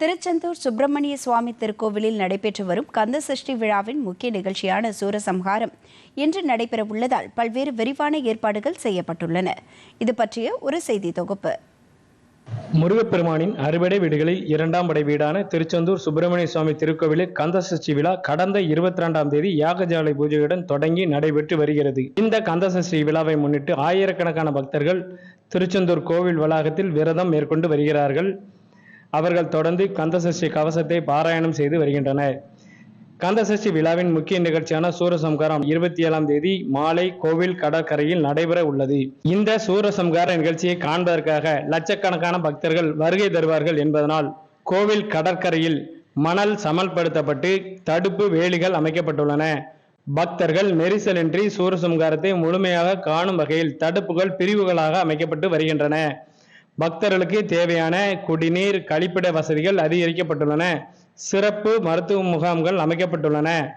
திருச்செந்தூர் சுப்பிரமணிய சுவாமி திருக்கோவிலில் நடைபெற்று வரும் கந்த சஷ்டி விழாவின் முக்கிய நிகழ்ச்சியான சூரசம்ஹாரம் இன்று நடைபெறவுள்ளதால் பல்வேறு விரிவான ஏற்பாடுகள் செய்யப்பட்டுள்ளன. இது பற்றிய ஒரு செய்தி தொகுப்பு. முருகப்பெருமானின் அறுபடை வீடுகளில் இரண்டாம் படை வீடான திருச்செந்தூர் சுப்பிரமணிய சுவாமி திருக்கோவிலில் கந்தசஷ்டி விழா கடந்த இருபத்தி ரெண்டாம் தேதி யாகஜாலை பூஜையுடன் தொடங்கி நடைபெற்று வருகிறது. இந்த கந்தசஷ்டி விழாவை முன்னிட்டு ஆயிரக்கணக்கான பக்தர்கள் திருச்செந்தூர் கோவில் வளாகத்தில் விரதம் மேற்கொண்டு வருகிறார்கள். அவர்கள் தொடர்ந்து கந்தசஷ்டி கவசத்தை பாராயணம் செய்து வருகின்றனர். கந்தசஷ்டி விழாவின் முக்கிய நிகழ்ச்சியான சூரசம்காரம் இருபத்தி ஏழாம் தேதி மாலை கோவில் கடற்கரையில் நடைபெற உள்ளது. இந்த சூரசம்கார நிகழ்ச்சியை காண்பதற்காக லட்சக்கணக்கான பக்தர்கள் வருகை தருவார்கள் என்பதனால் கோவில் கடற்கரையில் மணல் சமல்படுத்தப்பட்டு தடுப்பு வேலிகள் அமைக்கப்பட்டுள்ளன. பக்தர்கள் நெரிசலின்றி சூரசம்காரத்தை முழுமையாக காணும் வகையில் தடுப்புகள் பிரிவுகளாக அமைக்கப்பட்டு வருகின்றன. பக்தர்களுக்கு தேவையான குடிநீர் கழிப்பிட வசதிகள் அதிகரிக்கப்பட்டுள்ளன. சிறப்பு மருத்துவ முகாம்கள் அமைக்கப்பட்டுள்ளன.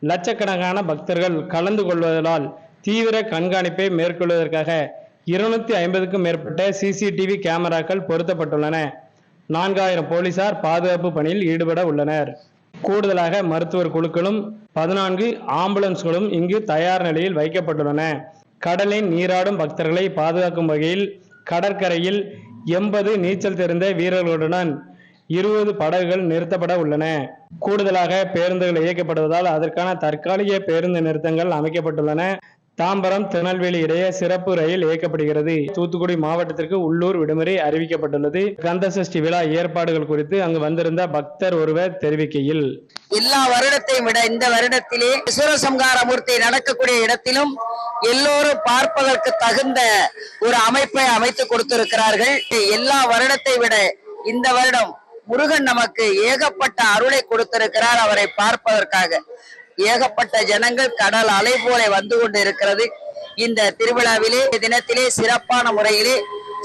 லட்சக்கணக்கான பக்தர்கள் கலந்து கொள்வதால் தீவிர கண்காணிப்பை மேற்கொள்வதற்காக இருநூத்தி ஐம்பதுக்கும் மேற்பட்ட சிசிடிவி கேமராக்கள் பொருத்தப்பட்டுள்ளன. நான்காயிரம் போலீசார் பாதுகாப்பு பணியில் ஈடுபட உள்ளனர். கூடுதலாக மருத்துவர் குழுக்களும் பதினான்கு ஆம்புலன்ஸ்களும் இங்கு தயார் நிலையில் வைக்கப்பட்டுள்ளன. கடலின் நீராடும் பக்தர்களை பாதுகாக்கும் வகையில் கடற்கரையில் எண்பது நீச்சல் தெரிந்த வீரர்களுடன் இருபது படகுகள் நிறுத்தப்பட உள்ளன. கூடுதலாக பேருந்துகள் இயக்கப்படுவதால் அதற்கான தற்காலிக பேருந்து நிறுத்தங்கள் அமைக்கப்பட்டுள்ளன. தாம்பரம் திருநெல்வேலி இடையே சிறப்பு ரயில் இயக்கப்படுகிறது. தூத்துக்குடி மாவட்டத்திற்கு உள்ளூர் விடுமுறை அறிவிக்கப்பட்டுள்ளது. கந்த சஷ்டி விழா ஏற்பாடுகள் குறித்து அங்கு வந்திருந்த பக்தர் ஒருவர் தெரிவிக்கையில். எல்லா வருடத்தையும் விட இந்த வருடத்திலே சூரசம்கார மூர்த்தி நடக்கக்கூடிய இடத்திலும் எல்லோரும் பார்ப்பதற்கு தகுந்த ஒரு அமைப்பை அமைத்து கொடுத்திருக்கிறார்கள். எல்லா வருடத்தை விட இந்த வருடம் முருகன் நமக்கு ஏகப்பட்ட அருளை கொடுத்திருக்கிறார் அவரை பார்ப்பதற்காக. ஏகப்பட்ட ஜனங்கள் கடல் அலை போல வந்து கொண்டு இருக்கிறது இந்த திருவிழாவிலே தினத்திலே சிறப்பான முறையிலே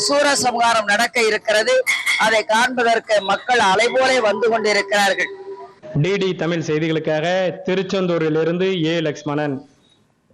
சூரசம்ஹாரம் நடக்க இருக்கிறது. அதை காண்பதற்கு மக்கள் அலை போல வந்து கொண்டிருக்கிறார்கள். டிடி தமிழ் செய்திகளுக்காக திருச்செந்தூரிலிருந்து ஏ லக்ஷ்மணன்.